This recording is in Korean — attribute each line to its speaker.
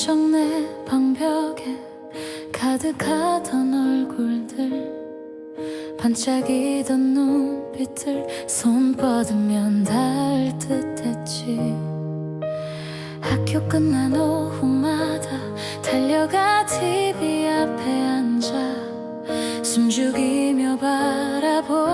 Speaker 1: 슬쩍 내 방벽에 가득하던 얼굴들 반짝이던 눈빛들 손 뻗으면 닿을 듯했지. 학교 끝난 오후마다 달려가 TV 앞에 앉아 숨죽이며 바라보